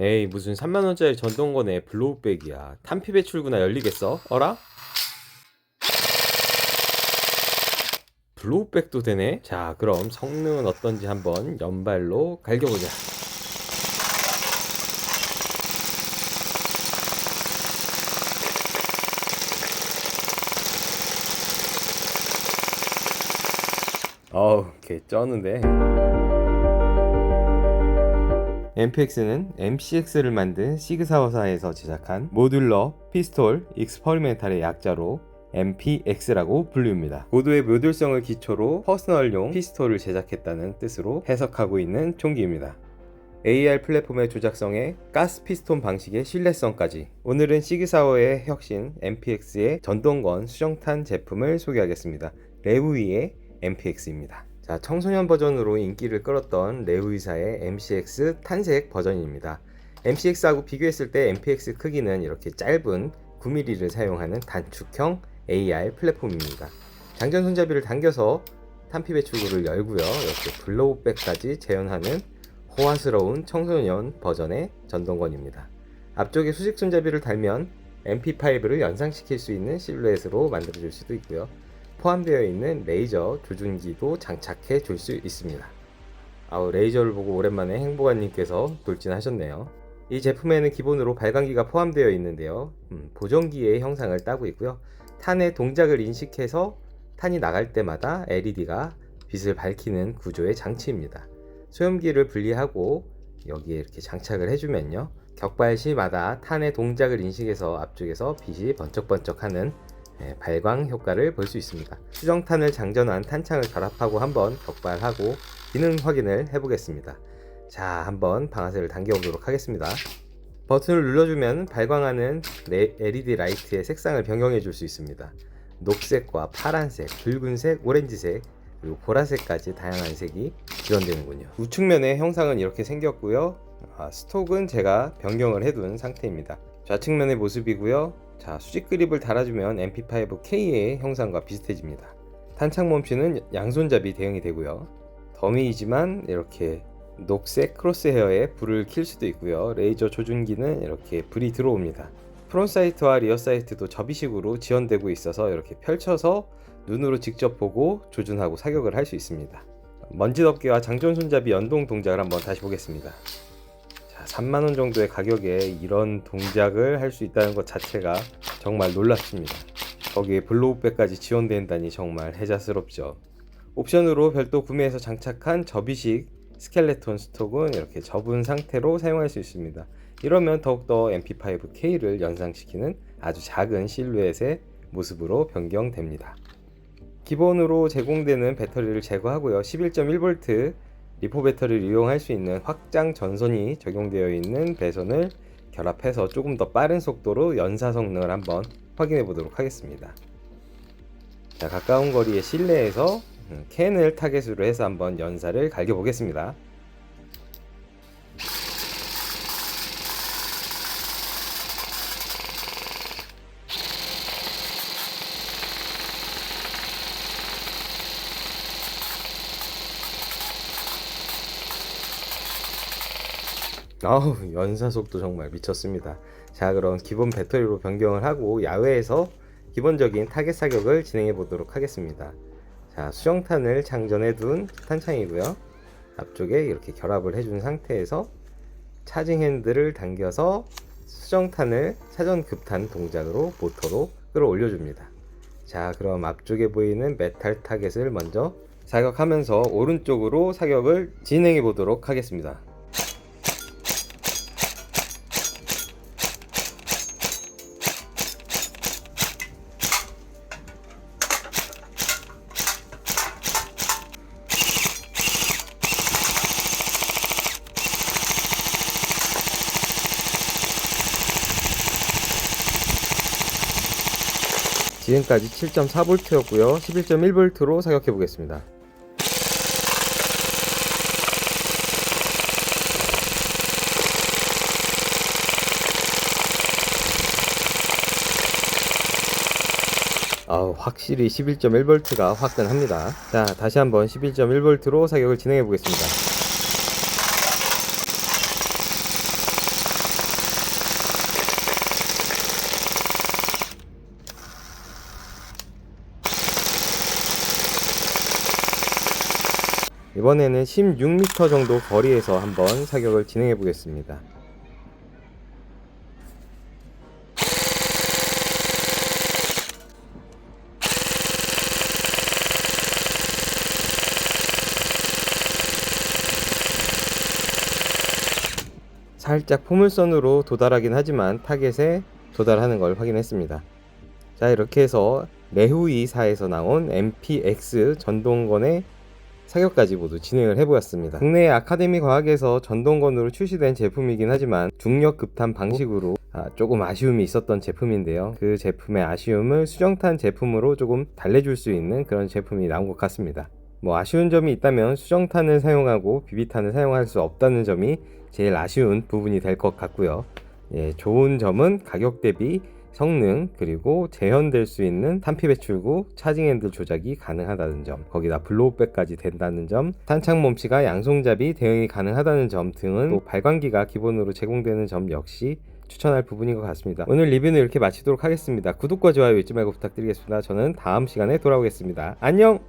에이 무슨 3만원짜리 전동건에 블로우백이야 탄피 배출구나 열리겠어? 어라? 블로우백도 되네? 자 그럼 성능은 어떤지 한번 연발로 갈겨보자 어우 개 쩌는데 MPX는 MCX를 만든 시그사워사에서 제작한 모듈러 피스톨 익스퍼리멘탈의 약자로 MPX라고 불립니다. 고도의 모듈성을 기초로 퍼스널용 피스톨을 제작했다는 뜻으로 해석하고 있는 총기입니다. AR 플랫폼의 조작성에 가스 피스톤 방식의 신뢰성까지 오늘은 시그사워의 혁신 MPX의 전동건 수정탄 제품을 소개하겠습니다. 레우이의 MPX입니다. 자, 청소년 버전으로 인기를 끌었던 레우이사의 MCX 탄색 버전입니다. MCX하고 비교했을 때 MPX 크기는 이렇게 짧은 9mm를 사용하는 단축형 AR 플랫폼입니다. 장전 손잡이를 당겨서 탄피 배출구를 열고요. 이렇게 블로우백까지 재현하는 호화스러운 청소년 버전의 전동건입니다. 앞쪽에 수직 손잡이를 달면 MP5를 연상시킬 수 있는 실루엣으로 만들어줄 수도 있고요. 포함되어 있는 레이저 조준기도 장착해 줄 수 있습니다. 아우 레이저를 보고 오랜만에 행복한님께서 돌진하셨네요. 이 제품에는 기본으로 발광기가 포함되어 있는데요. 음, 보정기의 형상을 따고 있고요. 탄의 동작을 인식해서 탄이 나갈 때마다 LED가 빛을 밝히는 구조의 장치입니다. 소염기를 분리하고 여기에 이렇게 장착을 해주면요. 격발 시마다 탄의 동작을 인식해서 앞쪽에서 빛이 번쩍번쩍하는 예, 발광 효과를 볼 수 있습니다. 수정탄을 장전한 탄창을 결합하고 한번 격발하고 기능 확인을 해보겠습니다. 자, 한번 방아쇠를 당겨보도록 하겠습니다. 버튼을 눌러주면 발광하는 네- LED 라이트의 색상을 변경해 줄 수 있습니다. 녹색과 파란색, 붉은색, 오렌지색, 그리고 보라색까지 다양한 색이 지원되는군요. 우측면의 형상은 이렇게 생겼고요. 아, 스톡은 제가 변경을 해둔 상태입니다. 좌측면의 모습이고요. 자, 수직 그립을 달아주면 MP5K의 형상과 비슷해집니다. 탄창 멈추는 양손잡이 대응이 되고요. 더미이지만 이렇게 녹색 크로스헤어에 불을 킬 수도 있고요. 레이저 조준기는 이렇게 불이 들어옵니다. 프론트 사이트와 리어 사이트도 접이식으로 지원되고 있어서 이렇게 펼쳐서 눈으로 직접 보고 조준하고 사격을 할 수 있습니다. 먼지 덮개와 장전 손잡이 연동 동작을 한번 다시 보겠습니다. 자, 3만 원 정도의 가격에 이런 동작을 할 수 있다는 것 자체가 정말 놀랍습니다. 거기에 블로우백까지 지원된다니 정말 해자스럽죠. 옵션으로 별도 구매해서 장착한 접이식 스켈레톤 스톡은 이렇게 접은 상태로 사용할 수 있습니다. 이러면 더욱더 MP5K를 연상시키는 아주 작은 실루엣의 모습으로 변경됩니다. 기본으로 제공되는 배터리를 제거하고요. 11.1V 리포 배터리를 이용할 수 있는 확장 전선이 적용되어 있는 배선을 결합해서 조금 더 빠른 속도로 연사 성능을 한번 확인해 보도록 하겠습니다. 자, 가까운 거리의 실내에서 음, 캔을 타겟으로 해서 한번 연사를 갈겨 보겠습니다. 아우 연사 속도 정말 미쳤습니다. 자 그럼 기본 배터리로 변경을 하고 야외에서 기본적인 타겟 사격을 진행해 보도록 하겠습니다. 자 수정탄을 장전해 둔 탄창이고요. 앞쪽에 이렇게 결합을 해준 상태에서 차징 핸들을 당겨서 수정탄을 사전 급탄 동작으로 모터로 끌어올려 줍니다. 자 그럼 앞쪽에 보이는 메탈 타겟을 먼저 사격하면서 오른쪽으로 사격을 진행해 보도록 하겠습니다. 지금까지 7.4V였고요. 11.1V로 사격해 보겠습니다. 아우 확실히 11.1V가 화끈합니다. 자 다시 한번 11.1V로 사격을 진행해 보겠습니다. 이번에는 16m 정도 거리에서 한번 사격을 진행해 보겠습니다. 살짝 포물선으로 도달하긴 하지만 타겟에 도달하는 걸 확인했습니다. 자 이렇게 해서 레후이사에서 나온 MPX 전동건의 사격까지 모두 진행을 해보았습니다. 국내 아카데미 과학에서 전동건으로 출시된 제품이긴 하지만 중력 급탄 방식으로 아, 조금 아쉬움이 있었던 제품인데요. 그 제품의 아쉬움을 수정탄 제품으로 조금 달래줄 수 있는 그런 제품이 나온 것 같습니다. 뭐 아쉬운 점이 있다면 수정탄을 사용하고 비비탄을 사용할 수 없다는 점이 제일 아쉬운 부분이 될 것 같고요. 예, 좋은 점은 가격 대비 성능 그리고 재현될 수 있는 탄피 배출구 차징 핸들 조작이 가능하다는 점 거기다 블로우백까지 된다는 점 탄창 몸치가 양손잡이 대응이 가능하다는 점 등은 또 발광기가 기본으로 제공되는 점 역시 추천할 부분인 것 같습니다. 오늘 리뷰는 이렇게 마치도록 하겠습니다. 구독과 좋아요 잊지 말고 부탁드리겠습니다. 저는 다음 시간에 돌아오겠습니다. 안녕